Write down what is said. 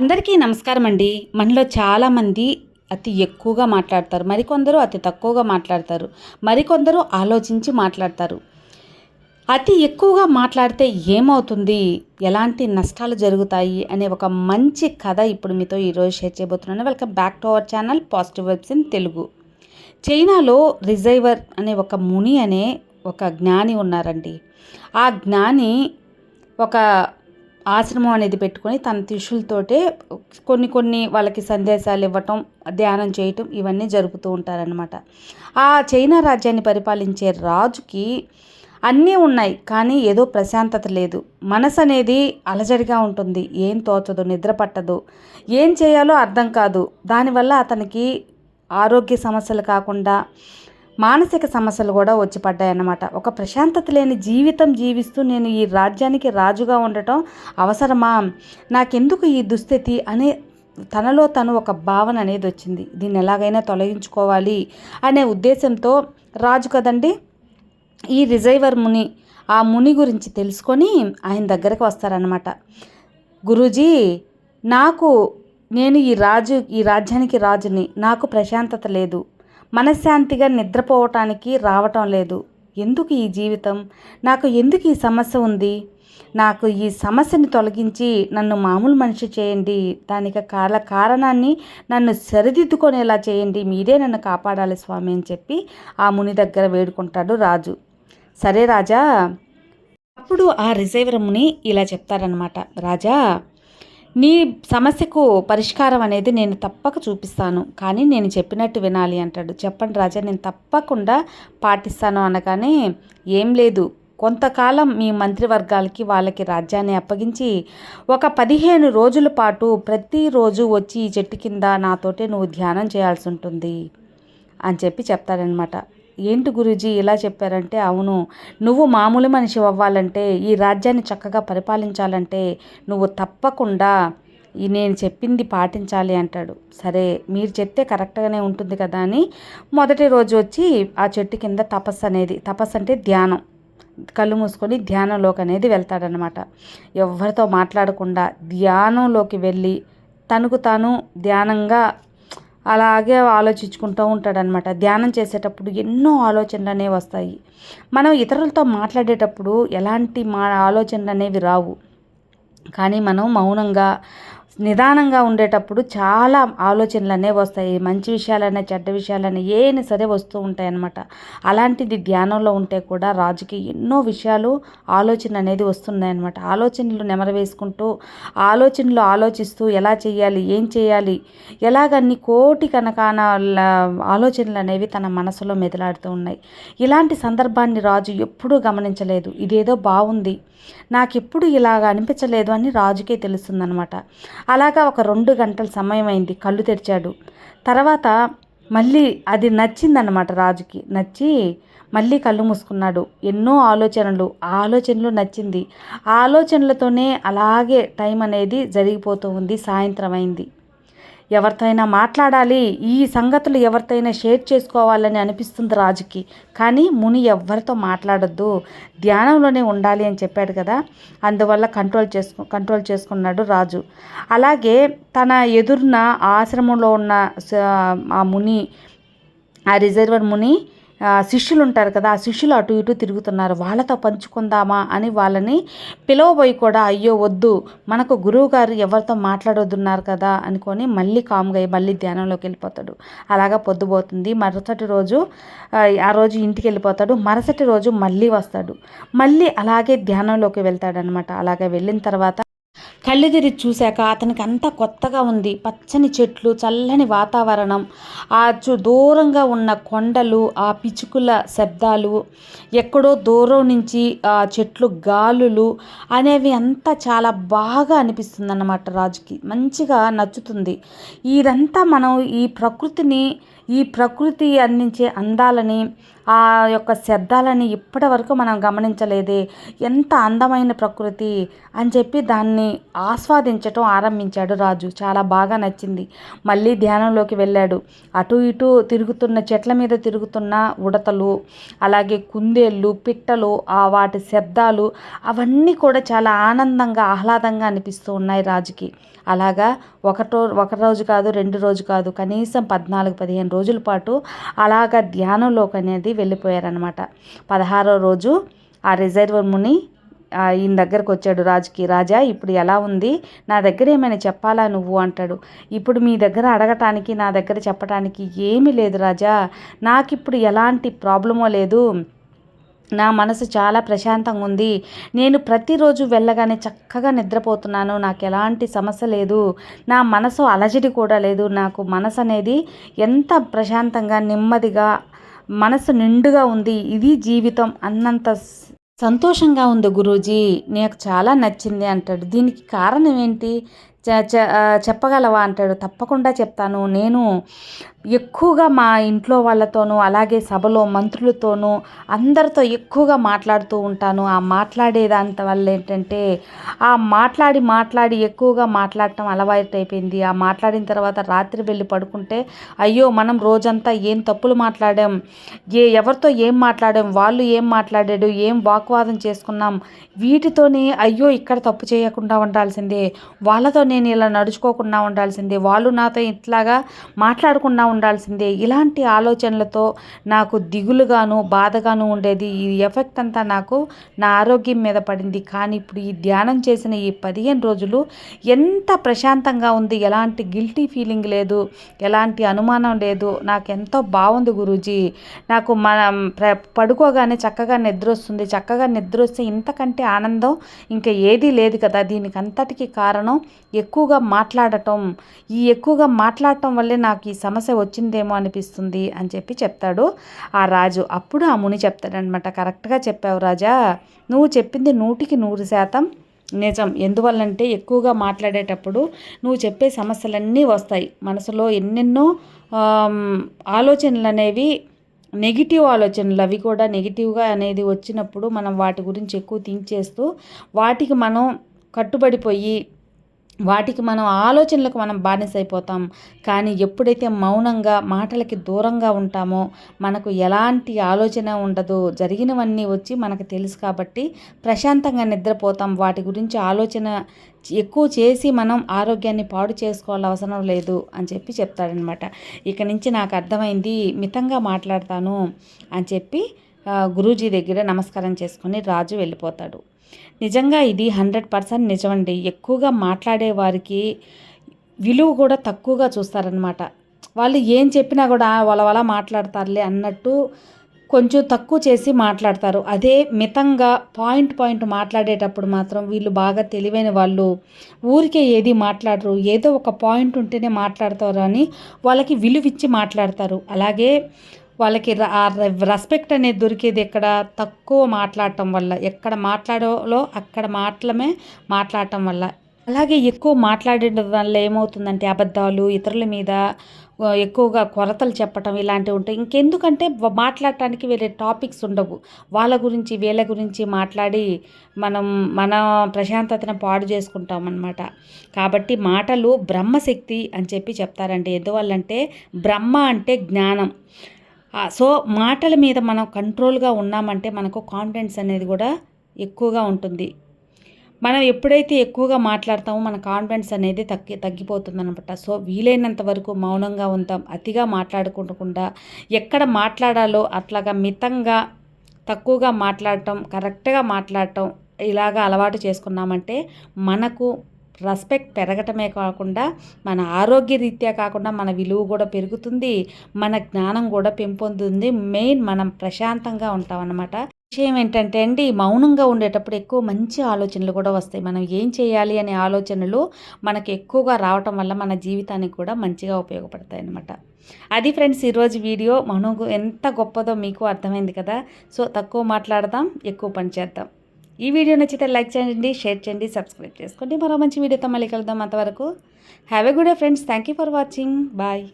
అందరికీ నమస్కారం అండి మనలో చాలామంది అతి ఎక్కువగా మాట్లాడతారు. మరికొందరు అతి తక్కువగా మాట్లాడతారు. మరికొందరు ఆలోచించి మాట్లాడతారు. అతి ఎక్కువగా మాట్లాడితే ఏమవుతుంది? ఎలాంటి నష్టాలు జరుగుతాయి? అనే ఒక మంచి కథ ఇప్పుడు మీతో ఈరోజు షేర్ చేయబోతున్నాను. Welcome back to our channel positive vibes in Telugu. చైనాలో రిజైవర్ అనే ఒక ముని అనే ఒక జ్ఞాని ఉన్నారండి. ఆ జ్ఞాని ఒక ఆశ్రమం అనేది పెట్టుకొని తన శిష్యులతోటే కొన్ని కొన్ని వాళ్ళకి సందేశాలు ఇవ్వటం ధ్యానం చేయటం ఇవన్నీ జరుపుతూ ఉంటారనమాట ఆ చైనా రాజ్యాన్ని పరిపాలించే రాజుకి అన్నీ ఉన్నాయి కానీ ఏదో ప్రశాంతత లేదు. మనసు అనేది అలజడిగా ఉంటుంది. ఏం తోచదు నిద్ర పట్టదు. ఏం చేయాలో అర్థం కాదు. దానివల్ల అతనికి ఆరోగ్య సమస్యలు కాకుండా మానసిక సమస్యలు కూడా వచ్చి పడ్డాయన్నమాట. ఒక ప్రశాంతత లేని జీవితం జీవిస్తూ నేను ఈ రాజ్యానికి రాజుగా ఉండటం అవసరమా? నాకెందుకు ఈ దుస్థితి అనే తనలో తను ఒక భావన అనేది వచ్చింది. దీన్ని ఎలాగైనా తొలగించుకోవాలి అనే ఉద్దేశంతో రాజు కదండి ఈ రిజైవర్ ముని ఆ ముని గురించి తెలుసుకొని ఆయన దగ్గరకు వస్తారనమాట గురూజీ నాకు నేను ఈ రాజు ఈ రాజ్యానికి రాజుని నాకు ప్రశాంతత లేదు. మనశ్శాంతిగా నిద్రపోవటానికి రావటం లేదు. ఎందుకు ఈ జీవితం? నాకు ఎందుకు ఈ సమస్య ఉంది? నాకు ఈ సమస్యని తొలగించి నన్ను మామూలు మనిషి చేయండి. దానికి కాల కారణాన్ని నన్ను సరిదిద్దుకునేలా చేయండి. మీరే నన్ను కాపాడాలి స్వామి అని చెప్పి ఆ ముని దగ్గర వేడుకుంటాడు రాజు. సరే రాజా. అప్పుడు ఆ రిజైవర్ ముని ఇలా చెప్తారనమాట రాజా నీ సమస్యకు పరిష్కారం అనేది నేను తప్పక చూపిస్తాను. కానీ నేను చెప్పినట్టు వినాలి అంటాడు. చెప్పండి రాజా నేను తప్పకుండా పాటిస్తాను అనగానే ఏం లేదు. కొంతకాలం మీ మంత్రివర్గాలకి వాళ్ళకి రాజ్యాన్ని అప్పగించి ఒక పదిహేను రోజుల పాటు ప్రతిరోజు వచ్చి ఈ చెట్టు కింద నాతోటే నువ్వు ధ్యానం చేయాల్సి ఉంటుంది అని చెప్పి చెప్తాడనమాట ఏంటి గురూజీ ఇలా చెప్పారంటే అవును. నువ్వు మామూలు మనిషి అవ్వాలంటే ఈ రాజ్యాన్ని చక్కగా పరిపాలించాలంటే నువ్వు తప్పకుండా నేను చెప్పింది పాటించాలి అంటాడు. సరే మీరు చెప్తే కరెక్ట్గానే ఉంటుంది కదా అని మొదటి రోజు వచ్చి ఆ చెట్టు కింద తపస్సు అనేది తపస్సు అంటే ధ్యానం. కళ్ళు మూసుకొని ధ్యానంలోకి అనేది వెళ్తాడనమాట ఎవరితో మాట్లాడకుండా ధ్యానంలోకి వెళ్ళి తనకు తాను ధ్యానంగా అలాగే ఆలోచించుకుంటూ ఉంటాడనమాట ధ్యానం చేసేటప్పుడు ఎన్నో ఆలోచనలు అనేవి వస్తాయి. మనం ఇతరులతో మాట్లాడేటప్పుడు ఎలాంటి మా ఆలోచనలు అనేవి రావు. కానీ మనం మౌనంగా నిదానంగా ఉండేటప్పుడు చాలా ఆలోచనలు అనేవి వస్తాయి. మంచి విషయాలనే చెడ్డ విషయాలనే ఏని సరే వస్తూ ఉంటాయి అన్నమాట అలాంటిది ధ్యానంలో ఉంటే కూడా రాజుకి ఎన్నో విషయాలు ఆలోచన అనేది వస్తున్నాయి అనమాట ఆలోచనలు నెమరవేసుకుంటూ ఆలోచనలు ఆలోచిస్తూ ఎలా చేయాలి ఏం చేయాలి ఎలాగన్ని కోటి కనకాన ఆలోచనలు అనేవి తన మనసులో మెదలాడుతూ ఉన్నాయి. ఇలాంటి సందర్భాన్ని రాజు ఎప్పుడూ గమనించలేదు. ఇదేదో బాగుంది నాకెప్పుడు ఇలాగ అనిపించలేదు అని రాజుకే తెలుస్తుందన్నమాట. అలాగా ఒక రెండు గంటల సమయం అయింది. కళ్ళు తెరిచాడు. తర్వాత మళ్ళీ అది నచ్చిందన్నమాట రాజుకి. నచ్చి మళ్ళీ కళ్ళు మూసుకున్నాడు. ఎన్నో ఆలోచనలు. ఆ ఆలోచనలు నచ్చింది. ఆ ఆలోచనలతోనే అలాగే టైం అనేది జరిగిపోతూ ఉంది. సాయంత్రం అయింది. ఎవరితోనైనా మాట్లాడాలి ఈ సంగతులు ఎవరితోనైనా షేర్ చేసుకోవాలని అనిపిస్తుంది రాజుకి. కానీ ముని ఎవరితో మాట్లాడొద్దు. ధ్యానంలోనే ఉండాలి అని చెప్పాడు కదా. అందువల్ల కంట్రోల్ చేసుకు కంట్రోల్ చేసుకున్నాడు రాజు. అలాగే తన ఎదురున ఆశ్రమంలో ఉన్న ఆ ముని ఆ రిజర్వర్ ముని శిష్యులు ఉంటారు కదా ఆ శిష్యులు అటు ఇటు తిరుగుతున్నారు. వాళ్ళతో పంచుకుందామా అని వాళ్ళని పిలవబోయి కూడా అయ్యో వద్దు మనకు గురువు గారు ఎవరితో మాట్లాడొద్దున్నారు కదా అనుకొని మళ్ళీ కామ్గా మళ్ళీ ధ్యానంలోకి వెళ్ళిపోతాడు. అలాగా పొద్దుపోతుంది. మరుసటి రోజు ఆ రోజు ఇంటికి వెళ్ళిపోతాడు. మరుసటి రోజు మళ్ళీ వస్తాడు. మళ్ళీ అలాగే ధ్యానంలోకి వెళ్తాడనమాట. అలాగే వెళ్ళిన తర్వాత కళ్ళు తిరిగి చూశాక అతనికి అంతా కొత్తగా ఉంది. పచ్చని చెట్లు చల్లని వాతావరణం ఆ చు దూరంగా ఉన్న కొండలు ఆ పిచుకుల శబ్దాలు ఎక్కడో దూరం నుంచి ఆ చెట్లు గాలులు అనేవి అంతా చాలా బాగా అనిపిస్తుంది అన్నమాట రాజుకి. మంచిగా నచ్చుతుంది. ఇదంతా మనం ఈ ప్రకృతిని ఈ ప్రకృతి అందించే అందాలని ఆ యొక్క శబ్దాలని ఇప్పటి వరకు మనం గమనించలేదే. ఎంత అందమైన ప్రకృతి అని చెప్పి దాన్ని ఆస్వాదించటం ఆరంభించాడు రాజు. చాలా బాగా నచ్చింది. మళ్ళీ ధ్యానంలోకి వెళ్ళాడు. అటు ఇటు తిరుగుతున్న చెట్ల మీద తిరుగుతున్న ఉడతలు అలాగే కుందేళ్ళు పిట్టలు ఆ వాటి శబ్దాలు అవన్నీ కూడా చాలా ఆనందంగా ఆహ్లాదంగా అనిపిస్తూ ఉన్నాయి రాజుకి. అలాగా ఒకటో ఒక రోజు కాదు రెండు రోజు కాదు కనీసం పద్నాలుగు పదిహేను రోజుల పాటు అలాగా ధ్యానంలోకి అనేది వెళ్ళిపోయారనమాట పదహారో రోజు ఆ రిజర్వర్ ముని ఈయన దగ్గరకు వచ్చాడు రాజుకి రాజా ఇప్పుడు ఎలా ఉంది? నా దగ్గర ఏమైనా చెప్పాలా నువ్వు? అంటాడు. ఇప్పుడు మీ దగ్గర అడగటానికి నా దగ్గర చెప్పటానికి ఏమీ లేదు రాజా. నాకు ఇప్పుడు ఎలాంటి ప్రాబ్లమో లేదు. నా మనసు చాలా ప్రశాంతంగా ఉంది. నేను ప్రతిరోజు వెళ్ళగానే చక్కగా నిద్రపోతున్నాను. నాకు ఎలాంటి సమస్య లేదు. నా మనసు అలజడి కూడా లేదు. నాకు మనసు అనేది ఎంత ప్రశాంతంగా నెమ్మదిగా మనసు నిండుగా ఉంది. ఇది జీవితం అన్నంత సంతోషంగా ఉంది గురూజీ నాకు చాలా నచ్చింది అంటాడు. దీనికి కారణం ఏంటి? చెప్పగలవా అంటాడు. తప్పకుండా చెప్తాను. నేను ఎక్కువగా మా ఇంట్లో వాళ్ళతోనూ అలాగే సభలో మంత్రులతోనూ అందరితో ఎక్కువగా మాట్లాడుతూ ఉంటాను. ఆ మాట్లాడేదాంత వల్ల ఏంటంటే ఆ మాట్లాడి మాట్లాడి ఎక్కువగా మాట్లాడటం అలవాటు అయిపోయింది ఆ మాట్లాడిన తర్వాత రాత్రి వెళ్ళి పడుకుంటే అయ్యో మనం రోజంతా ఏం తప్పులు మాట్లాడాం? ఏ ఎవరితో ఏం మాట్లాడాం? వాళ్ళు ఏం మాట్లాడాడు? ఏం వాగ్వాదం చేసుకున్నాం? వీటితోనే అయ్యో ఇక్కడ తప్పు చేయకుండా ఉండాల్సిందే. వాళ్ళతో నేను ఇలా నడుచుకోకుండా ఉండాల్సిందే వాళ్ళు నాతో ఇట్లాగా మాట్లాడకుండా ఉండాల్సిందే. ఇలాంటి ఆలోచనలతో నాకు దిగులుగాను బాధగాను ఉండేది. ఈ ఎఫెక్ట్ అంతా నాకు నా ఆరోగ్యం మీద పడింది. కానీ ఇప్పుడు ఈ ధ్యానం చేసిన ఈ పదిహేను రోజులు ఎంత ప్రశాంతంగా ఉంది. ఎలాంటి గిల్టీ ఫీలింగ్ లేదు. ఎలాంటి అనుమానం లేదు. నాకు ఎంతో బాగుంది గురూజీ. నాకు మన పడుకోగానే చక్కగా నిద్ర వస్తుంది. చక్కగా నిద్ర వస్తే ఇంతకంటే ఆనందం ఇంకా ఏదీ లేదు కదా. దీనికి అంతటికి కారణం ఎక్కువగా మాట్లాడటం ఈ ఎక్కువగా మాట్లాడటం వల్లే నాకు ఈ సమస్య వచ్చిందేమో అనిపిస్తుంది అని చెప్పి చెప్తాడు ఆ రాజు. అప్పుడు ఆ ముని చెప్తాడనమాట కరెక్ట్గా చెప్పావు రాజా. నువ్వు చెప్పింది నూటికి నూరు శాతం నిజం. ఎందువల్లంటే ఎక్కువగా మాట్లాడేటప్పుడు నువ్వు చెప్పే సమస్యలన్నీ వస్తాయి. మనసులో ఎన్నెన్నో ఆలోచనలు అనేవి నెగిటివ్ ఆలోచనలు అవి కూడా నెగిటివ్గా అనేది వచ్చినప్పుడు మనం వాటి గురించి ఎక్కువ థింక్ చేస్తూ వాటికి మనం కట్టుబడిపోయి వాటికి మనం ఆలోచనలకు మనం బానిసైపోతాం. కానీ ఎప్పుడైతే మౌనంగా మాటలకి దూరంగా ఉంటామో మనకు ఎలాంటి ఆలోచన ఉండదు. జరిగినవన్నీ వచ్చి మనకు తెలుసు కాబట్టి ప్రశాంతంగా నిద్రపోతాం. వాటి గురించి ఆలోచన ఎక్కువ చేసి మనం ఆరోగ్యాన్ని పాడు చేసుకోవాల అవసరం లేదు అని చెప్పి చెప్తాడనమాట ఇక నుంచి నాకు అర్థమైంది మితంగా మాట్లాడతాను అని చెప్పి గురూజీ దగ్గర నమస్కారం చేసుకొని రాజు వెళ్ళిపోతాడు. నిజంగా ఇది హండ్రెడ్ పర్సెంట్ నిజమండి. ఎక్కువగా మాట్లాడే వారికి విలువ కూడా తక్కువగా చూస్తారనమాట వాళ్ళు ఏం చెప్పినా కూడా వాళ్ళ వల్ల మాట్లాడతారులే అన్నట్టు కొంచెం తక్కువ చేసి మాట్లాడతారు. అదే మితంగా పాయింట్ పాయింట్ మాట్లాడేటప్పుడు మాత్రం వీళ్ళు బాగా తెలివైన వాళ్ళు ఊరికే ఏది మాట్లాడరు. ఏదో ఒక పాయింట్ ఉంటేనే మాట్లాడతారు అని వాళ్ళకి విలువిచ్చి మాట్లాడతారు. అలాగే వాళ్ళకి రెస్పెక్ట్ అనేది దొరికేది ఎక్కడ? తక్కువ మాట్లాడటం వల్ల. ఎక్కడ మాట్లాడాలో అక్కడ మాటలమే మాట్లాడటం వల్ల. అలాగే ఎక్కువ మాట్లాడడం వల్ల ఏమవుతుందంటే అబద్ధాలు ఇతరుల మీద ఎక్కువగా కొరతలు చెప్పటం ఇలాంటివి ఉంటాయి. ఇంకెందుకంటే మాట్లాడటానికి వేరే టాపిక్స్ ఉండవు. వాళ్ళ గురించి వీళ్ళ గురించి మాట్లాడి మనం మన ప్రశాంతతను పాడు చేసుకుంటాం అనమాట కాబట్టి మాటలు బ్రహ్మశక్తి అని చెప్పి చెప్తారండి. ఎందువల్లంటే బ్రహ్మ అంటే జ్ఞానం. సో మాటల మీద మనం కంట్రోల్గా ఉన్నామంటే మనకు కాన్ఫిడెన్స్ అనేది కూడా ఎక్కువగా ఉంటుంది. మనం ఎప్పుడైతే ఎక్కువగా మాట్లాడతామో మన కాన్ఫిడెన్స్ అనేది తగ్గి తగ్గిపోతుంది అనమాట సో వీలైనంత వరకు మౌనంగా ఉంటాం అతిగా మాట్లాడుకోకుండా ఎక్కడ మాట్లాడాలో అట్లాగా మితంగా తక్కువగా మాట్లాడటం కరెక్ట్గా మాట్లాడటం ఇలాగా అలవాటు చేసుకున్నామంటే మనకు రెస్పెక్ట్ పెరగటమే కాకుండా మన ఆరోగ్య రీత్యా కాకుండా మన విలువ కూడా పెరుగుతుంది మన జ్ఞానం కూడా పెంపొందుతుంది. మెయిన్ మనం ప్రశాంతంగా ఉంటాం అన్నమాట విషయం ఏంటంటే అండి మౌనంగా ఉండేటప్పుడు ఎక్కువ మంచి ఆలోచనలు కూడా వస్తాయి. మనం ఏం చేయాలి అనే ఆలోచనలు మనకు ఎక్కువగా రావటం వల్ల మన జీవితానికి కూడా మంచిగా ఉపయోగపడతాయి అనమాట అది ఫ్రెండ్స్ ఈరోజు వీడియో. మౌనం ఎంత గొప్పదో మీకు అర్థమైంది కదా. సో తక్కువ మాట్లాడదాం ఎక్కువ పని చేద్దాం. ఈ వీడియో నచ్చితే లైక్ చేయండి షేర్ చేయండి సబ్స్క్రైబ్ చేసుకోండి. మరో మంచి వీడియోతో మళ్ళీ కలుద్దాం అంతవరకు. Have a good day friends thank you for watching bye